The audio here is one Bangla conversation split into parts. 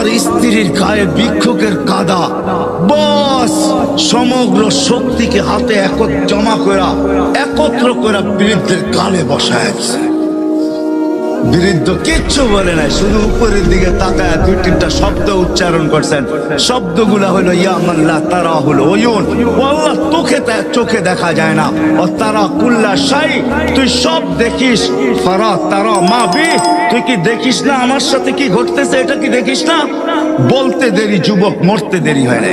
তার স্ত্রীর গায়ে বিক্ষোকের কাদা। বস, সমগ্র শক্তিকে হাতে একত জমা করা একত্র করা বৃদ্ধের গালে বসায় বৃদ্ধ কিচ্ছু বলে নাই, শুধু উপরের দিকে তাকায় দুই তিনটা শব্দ উচ্চারণ করছেন। শব্দগুলা হলো ইয়ামাল্লাহ তারা হলো ওয়ুন আল্লাহ তোকে চোখে দেখা যায় না। ও তারা কুল্লা শাই, তুই সব দেখিস। ফারা তারা মা বি, তুই কি দেখিস না? আমার সাথে কি ঘটতেছে? এটা কি দেখিস না? বলতে দেরি, যুবক, মরতে দেরি হয় না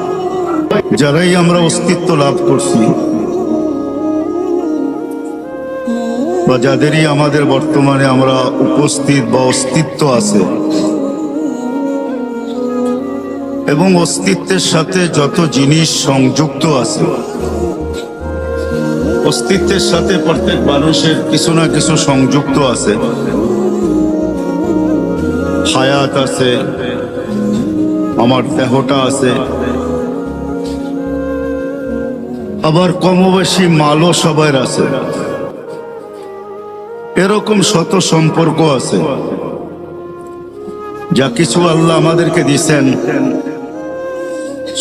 যারাই আমরা অস্তিত্ব লাভ করছি বা যাদেরই আমাদের বর্তমানে আমরা উপস্থিত বা অস্তিত্ব আছে এবং অস্তিত্বের সাথে যত জিনিস সংযুক্ত আছে, অস্তিত্বের সাথে প্রত্যেক মানুষের কিছু না কিছু সংযুক্ত আছে। হায়াত আছে, আমার দেহটা আছে আবার কম বেশি মালও সবার আছে। এরকম শত সম্পর্ক আছে। যা কিছু আল্লাহ আমাদেরকে দিছেন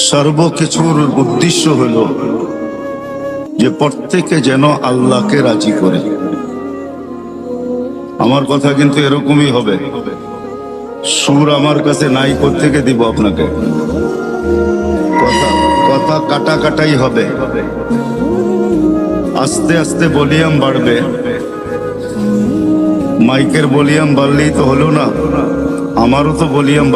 সর্বকিছুর উদ্দেশ্য হল যে প্রত্যেকে যেন আল্লাহকে রাজি করে। আমার কথা কিন্তু এরকমই হবে। সুর আমার কাছে নাই থেকে দিব আপনাকে? কথা কাটা কাটাই হবে। আস্তে আস্তে ভলিউম বাড়বে। মাইকের ভলিউম বাড়লেই তো হলো না। আমারও তো ভলিউম